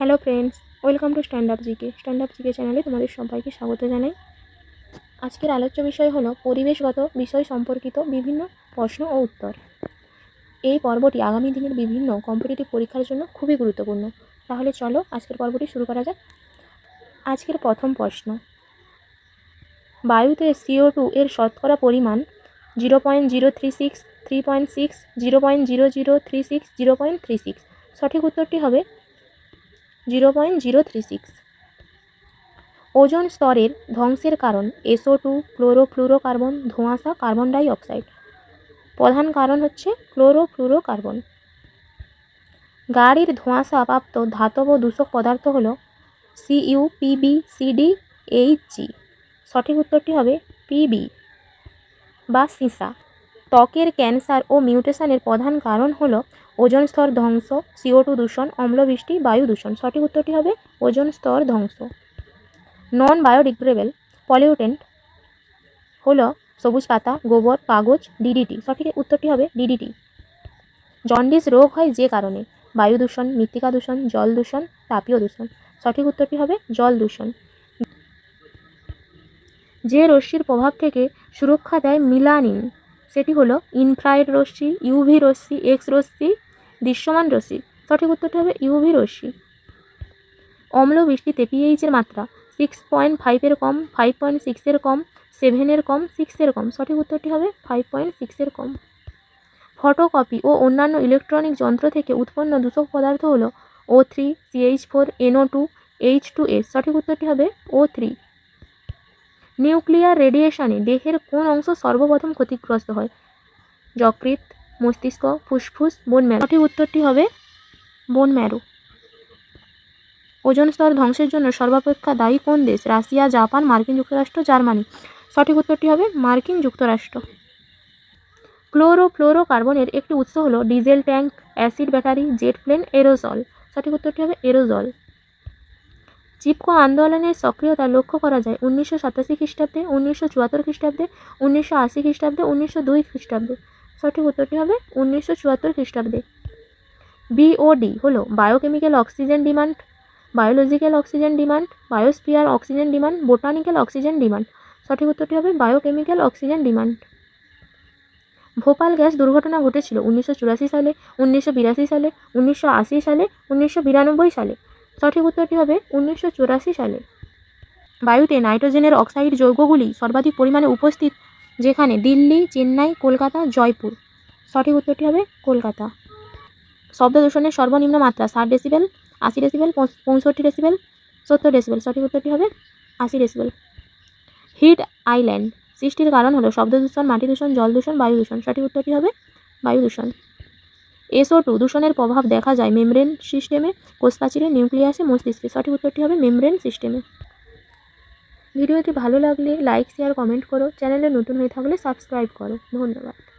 Hello friends welcome to stand up GK stand up GK চ্যানেলে তোমাদের সবাইকে স্বাগত জানাই। আজকের আলোচ্য বিষয় হলো পরিবেশগত বিষয় সম্পর্কিত বিভিন্ন প্রশ্ন ও উত্তর। এই পর্বটি আগামী দিনের বিভিন্ন কম্পিটিটিভ পরীক্ষার জন্য খুবই গুরুত্বপূর্ণ। তাহলে চলো আজকের পর্বটি শুরু করা যাক। আজকের প্রথম প্রশ্ন। বায়ুতে সিও টু এর শতকরা পরিমাণ zero point zero three six three point six zero point zero zero three six zero point three six সঠিক উত্তরটি হবে zero point zero three six. Ozone স্তরের ধ্বংসের কারণ এসও টু ক্লোরোফ্লুরোকার্বন, ধোঁয়াশা কার্বন ডাই অক্সাইড প্রধান কারণ হচ্ছে ক্লোরোফ্লুরোকার্বন। গাড়ির ধোঁয়াশা প্রাপ্ত ধাতব দূষক পদার্থ হল সিইউ পিবি সিডি এইচজি সঠিক উত্তরটি হবে পিবি বা সিসা। ত্বকের ক্যান্সার ও মিউটেশনের প্রধান কারণ হলো ওজন স্তর ধ্বংস সিও টু দূষণ, অম্লবৃষ্টি, বায়ু দূষণ। সঠিক উত্তরটি হবে ওজন স্তর ধ্বংস। নন বায়োডিগ্রেডেবল পলিউটেন্ট হলো সবুজ পাতা, গোবর, কাগজ ডিডিটি সঠিক উত্তরটি হবে ডিডিটি জন্ডিস রোগ হয় যে কারণে। বায়ু দূষণ, মৃত্তিকা দূষণ, জল দূষণ, তাপীয় দূষণ। সঠিক উত্তরটি হবে জল দূষণ। যে রশ্মির প্রভাব থেকে সুরক্ষা দেয় মিলানিন। সেটি হলো ইনফ্রারেড রশ্মি ইউভি রশ্মি এক্স রশ্মি, দৃশ্যমান রশ্মি। সঠিক উত্তরটি হবে ইউভি রশ্মি। অম্ল বৃষ্টিতে পিএইচের মাত্রা সিক্স পয়েন্ট ফাইভের কম ফাইভ পয়েন্ট সিক্সের কম সেভেনের কম সিক্সের কম। সঠিক উত্তরটি হবে ফাইভ পয়েন্ট সিক্সের কম। ফটোকপি ও অন্যান্য ইলেকট্রনিক যন্ত্র থেকে উৎপন্ন দূষক পদার্থ হলো O three CH four NO two H two S সঠিক উত্তরটি হবে ও থ্রি নিউক্লিয়ার রেডিয়েশনে দেহের কোন অংশ সর্বপ্রথম ক্ষতিগ্রস্ত হয়? যকৃত মস্তিষ্ক, ফুসফুস বোন ম্যারো সঠিক উত্তরটি হবে বোন ম্যারো ওজন স্তর ধ্বংসের জন্য সর্বাপেক্ষা দায়ী কোন দেশ? রাশিয়া, জাপান, মার্কিন যুক্তরাষ্ট্র, জার্মানি। সঠিক উত্তরটি হবে মার্কিন যুক্তরাষ্ট্র। ক্লোরো ফ্লোরো কার্বনের একটি উৎস হলো diesel tank, acid battery, jet plane aerosol সঠিক উত্তরটি হবে এরোজল চিপকো আন্দোলনের সক্রিয়তা লক্ষ্য করা যায় উনিশশো সাতাশি খ্রিস্টাব্দে, উনিশশো চুয়াত্তর খ্রিস্টাব্দে, উনিশশো আশি খ্রিস্টাব্দে, উনিশশো দুই খ্রিস্টাব্দে। সঠিক উত্তরটি হবে উনিশশো চুয়াত্তর খ্রিস্টাব্দে। বিওডি হলো biochemical oxygen demand biological oxygen demand biosphere oxygen demand botanical oxygen demand সঠিক উত্তরটি হবে biochemical oxygen demand Bhopal gas দুর্ঘটনা ঘটেছিল উনিশশো চুরাশি সালে, উনিশশো বিরাশি সালে, উনিশশো আশি সালে, উনিশশো বিরানব্বই সালে। সঠিক উত্তরটি হবে উনিশশো চুরাশি সালে। বায়ুতে নাইট্রোজেনের অক্সাইড যৌগগুলি সর্বাধিক পরিমাণে উপস্থিত যেখানে দিল্লি, চেন্নাই, কলকাতা, জয়পুর। সঠিক উত্তরটি হবে কলকাতা। শব্দ দূষণের সর্বনিম্ন মাত্রা ষাট ডেসিবেল, আশি ডেসিবেল পঁয়ষট্টি ডেসিবেল, সত্তর ডেসিবেল। সঠিক উত্তরটি হবে আশি ডেসিবেল। হিট আইল্যান্ড, সৃষ্টির কারণ হলো শব্দ দূষণ, মাটি দূষণ, জল দূষণ, বায়ু দূষণ। সঠিক উত্তরটি হবে বায়ু দূষণ। এসও টু দূষণের প্রভাব দেখা যায় মেমব্রেন সিস্টেমে। কোষপ্রাচীরে নিউক্লিয়াসে মস্তিষ্কে। সঠিক উত্তরটি হবে মেমব্রেন সিস্টেমে। ভিডিওটি ভালো লাগলে লাইক, শেয়ার, কমেন্ট করো। চ্যানেলে নতুন হয়ে থাকলে সাবস্ক্রাইব করো। ধন্যবাদ।